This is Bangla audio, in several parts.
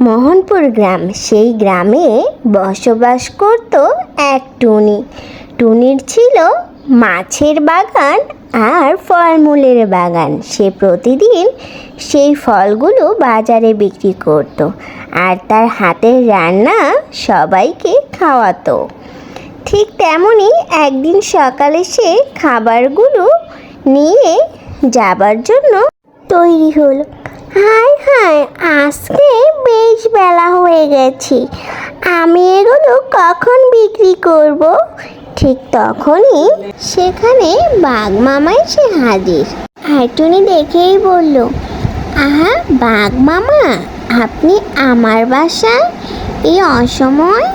মোহনপুর গ্রাম, সেই গ্রামে বসবাস করত এক টুনি। টুনির ছিল মাছের বাগান আর ফলমূলের বাগান। সে প্রতিদিন সেই ফলগুলো বাজারে বিক্রি করত আর তার হাতের রান্না সবাইকে খাওয়াতো। ঠিক তেমনই একদিন সকালে সে খাবারগুলো নিয়ে যাবার জন্য তৈরি হলো। হায় হায়, আজকে গেছে। আমি এগুলো কখন বিক্রি করব? ঠিক তখনই সেখানে বাঘ মামা এসে হাজির। হাইটুনি দেখেই বলল, আহা, বাঘ মামা, আপনি আমার বাসায় এই অসময়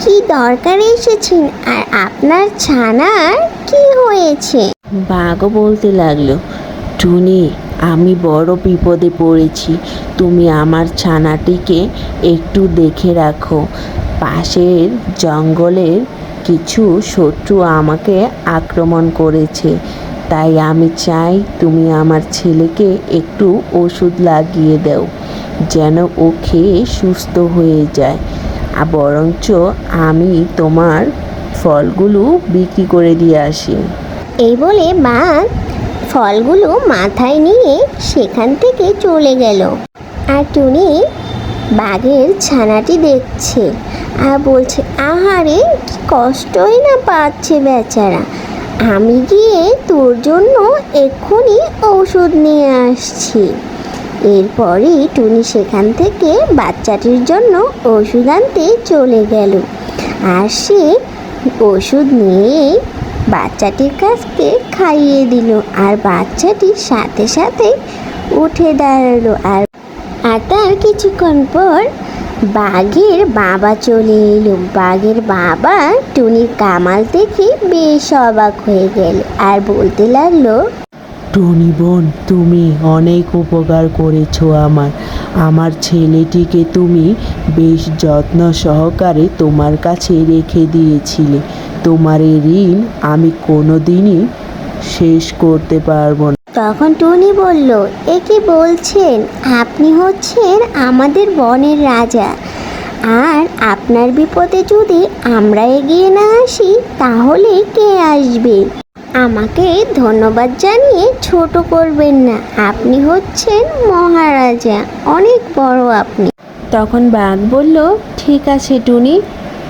কি দরকারে এসেছেন? আর আপনার ছানার কি হয়েছে? বাঘও বলতে লাগল, টুনি আমি বড় বিপদে পড়েছি। তুমি আমার ছানাটিকে একটু দেখে রাখো। পাশের জঙ্গলের কিছু শত্রু আমাকে আক্রমণ করেছে। তাই আমি চাই তুমি আমার ছেলেকে একটু ওষুধ লাগিয়ে দাও, যেন ও খেয়ে সুস্থ হয়ে যায়। আর বরঞ্চ আমি তোমার ফলগুলো বিক্রি করে দিয়ে আসি। এই বলে বাঘ ফলগুলো মাথায় নিয়ে সেখান থেকে চলে গেল। আর টুনি বাঘের ছানাটি দেখছে আর বলছে, আহারে, কি কষ্টই না পাচ্ছে বেচারা। আমি গিয়ে তোর জন্য এক্ষুনি ওষুধ নিয়ে আসছি। এরপরেই টুনি সেখান থেকে বাচ্চাটির জন্য ওষুধ আনতে চলে গেল। আর সে ওষুধ নিয়ে বাচ্চাটির কাছকে খাইয়ে দিল আর বাচ্চাটি সাথে সাথে উঠে দাঁড়াল আর আর তার কিছুক্ষণ পর বাঘের বাবা চলে এলো। বাঘের বাবা টুনির কামাল দেখে বেশ অবাক হয়ে গেল আর বলতে লাগল টনি বোন, তুমি অনেক উপকার করেছ আমার। আমার ছেলেটিকে তুমি বেশ যত্ন সহকারে তোমার কাছে রেখে দিয়েছিলে। তোমার এই ঋণ আমি কোনো দিনই শেষ করতে পারব না। তখন টুনি বলল, এ কি বলছেন? আপনি হচ্ছেন আমাদের বনের রাজা। আর আপনার বিপদে যদি আমরা এগিয়ে না আসি, তাহলে কে আসবে? আমাকে ধন্যবাদ জানিয়ে ছোট করবেন না। আপনি হচ্ছেন মহারাজা অনেক বড় আপনি। তখন বাঘ বলল ঠিক আছে টুনি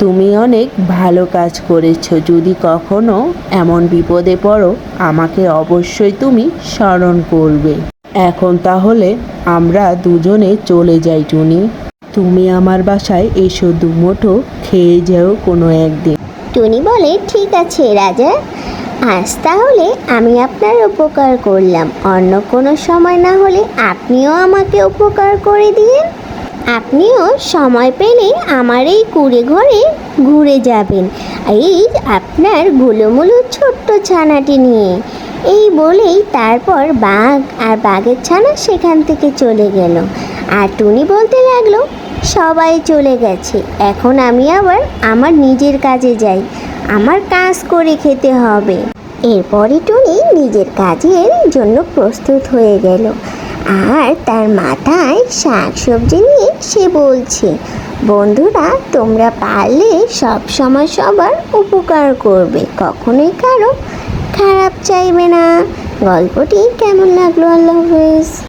তুমি অনেক ভালো কাজ করেছ। যদি কখনো এমন বিপদে পড়ো আমাকে অবশ্যই তুমি স্মরণ করবে। এখন তাহলে আমরা দুজনে চলে যাই টুনি। তুমি আমার বাসায় এসো দুমুঠো খেয়ে যাও কোনো একদিন। টুনি বলে ঠিক আছে রাজা আজ তাহলে আমি আপনার উপকার করলাম। অন্য কোনো সময় না হলে আপনিও আমাকে উপকার করে দিন আপনিও সময় পেলে আমার এই কুড়ে ঘরে ঘুরে যাবেন। এই আপনার গুলোমুলো ছোট্ট ছানাটি নিয়ে। এই বলেই তারপর বাঘ আর বাঘের ছানা সেখান থেকে চলে গেল। আর টুনি বলতে লাগল, সবাই চলে গেছে। এখন আমি আবার আমার নিজের কাজে যাই। আমার কাজ করে খেতে হবে। এরপরে টুনি নিজের কাজের জন্য প্রস্তুত হয়ে গেল। আর তার মাথায় শাক সবজি নিয়ে সে বলছে, বন্ধুরা, তোমরা পারলে সব সময় সবার উপকার করবে। কখনোই কারও খারাপ চাইবে না। গল্পটি কেমন লাগল আল্লাহ হাফেজ?